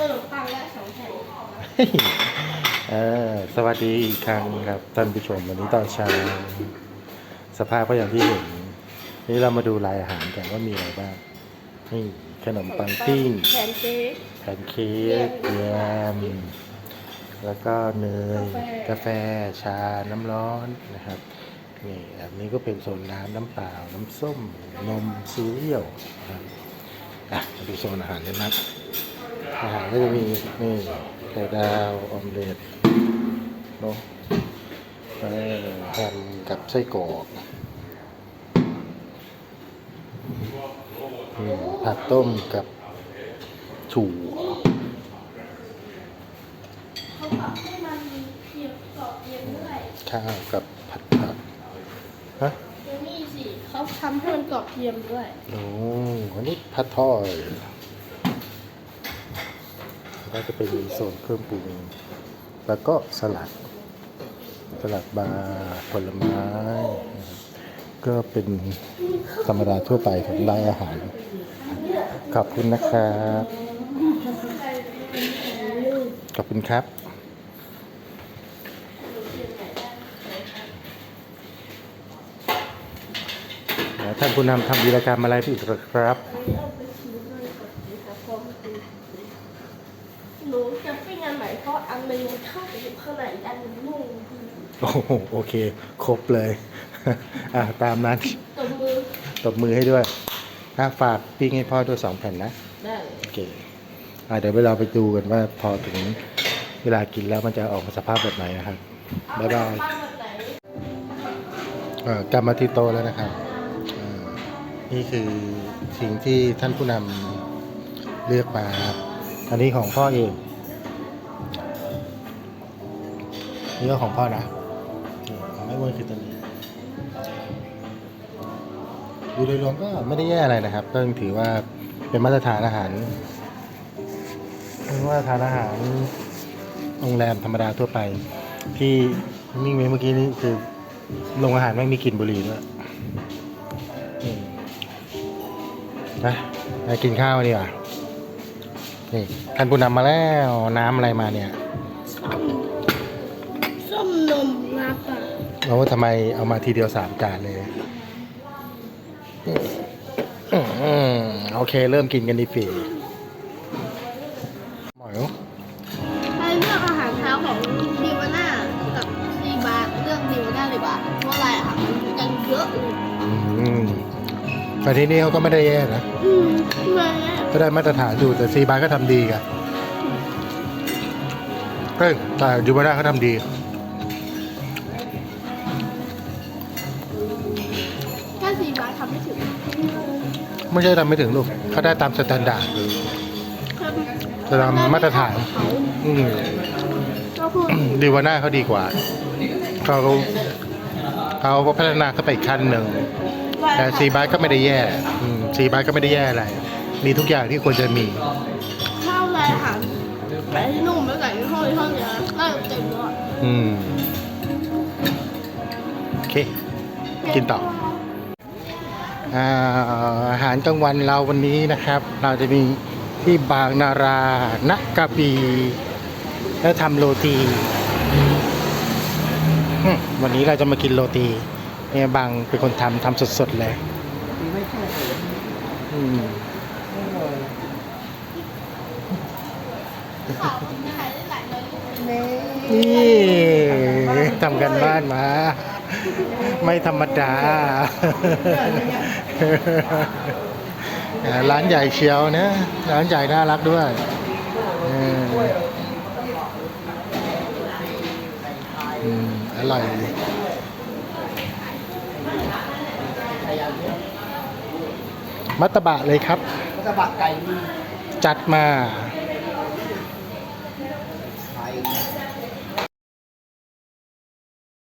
ขนมปังและสองแผ่นเออสวัสดีอีกครั้งครับท่านผู้ชมวันนี้ตอนเช้าสภาพก็อย่างที่เห็น นี่เรามาดูรายอาหารกันว่ามีอะไรบ้างนี่ขนมปังปิ้งแผ่นเค้กแพนเค้กแยมแล้วก็เนยกาแฟชาน้ำร้อนนะครับนี่แบบนี้ก็เป็นโซนน้ำน้ำเปล่า น้ำส้ม นมซีเรียลนะครับอะมาดูโซนอาหารกันนะ อาหารก็จะมีนี่ไข่ดาวออมเล็ตเนาะเออแฮมกับไส้กรอกอืมผักต้มกับถั่วเขาบอกให้มันมีเทียมกรอบเทียมด้วยข้าวกับผัดผักฮะดูนี่สิเขาทำให้มันกรอบเทียมด้วย โอ้อันนี้ผัดทอดแล้ว ก็จะเป็นโซนเครื่องปรุง แล้วก็สลัด สลัดบาร์ผลไม้ ก็เป็นธรรมดาทั่วไปของร้านอาหาร ขอบคุณนะครับ ขอบคุณครับแล้วท่านผู้นำทำวีรกรรมอะไรอีกครับ หนูจะปิ้งอันไหนเพราะอันหนึงมันเข้าไปอยู่ข้างในอันหนึงนุ่ม โอ้โหโอเค ครบเลย อะตามนั้น ตบมือ ตบมือให้ด้วยถ้าฝากปิ้งให้พ่อด้วยสองแผ่นนะ ได้เลยโอเคอะเดี๋ยวเราไปดูกันว่าพอถึงเวลากินแล้วมันจะออกมาสภาพแบบไหนนะครับ บ๊ายบายปั้นแบบไหนเอ่อกลับมาที่โตะแล้วนะครับอ่านี่คือสิ่งที่ท่านผู้นำเลือกมาครับอันนี้ของพ่อเองนี่ก็ของพ่อนะนี่ของ ไม่อ้วคือตัวนี้ดูโดยรวมก็ไม่ได้แย่อะไรนะครับ ก็ยังถือว่าเป็นมาตรฐานอาหารเป็นมาตรฐานอาหารโรงแรมธรรมดาทั่วไป ที่นิ่งไปเมื่อกี้นี้คือโรงอาหารไม่มีกลิ่นบุหรี่ด้วยนะไปกินข้าวดีกว่านี่ท่านผู้นำมาแล้วน้ำอะไรมาเนี่ย มนมลาปะเราว่าทำไมเอามาทีเดียวสามจานเลยอืมโอเค เริ่มกินกันดีฝีหมอยไปเลือกอาหารเช้าของดิวาน่ากับซีบาร์เลือกดิวาน่าเลยบ้าเพราะอะไรอาหารมันยังเยอะอยู่อืมแต่ที่นี่เขาก็ไม่ได้แย่นะอืมทำไมอะก็ได้มาตรฐานอยู่แต่ซีบาร์ก็ทำดีกันเอ้ยแต่ยูบาร่าเขาทำดี ถ้าซีบาร์ทำไม่ถึงไม่ใช่ทำไม่ถึงลูกเขาได้ตามสแตนดาร์ดตามมาตรฐานเขาอืมก็คือดีวาน่าเขาดีกว่าเขาเขาพัฒนาขึ้นไปอีกขั้นหนึ่งแต่ซีบาร์ก็ไม่ได้แย่อืมซีบาร์ก็ไม่ได้แย่อะไร มีทุกอย่างที่ควรจะมีข้าวลายอาหารแปะที่นุ่มแล้วใส่ในห้องในห้องเนี้ยน่าจะเต็มแล้วอะอืม โอเค กินต่อ อาหารกลางวันเราวันนี้นะครับ เราจะมีที่บางนาราณกะปีแล้วทำโรตีวันนี้เราจะมากินโรตีเนี่ยบางเป็นคนทำทำสดๆเลยนี่ทำกันบ้านมา ไม่ธรรมดาอ่าร้านใหญ่เชียวนะ ร้านใหญ่น่ารักด้วยเอออืมอร่อยมัตตบะเลยครับกระบะไก่มีจัดมาเ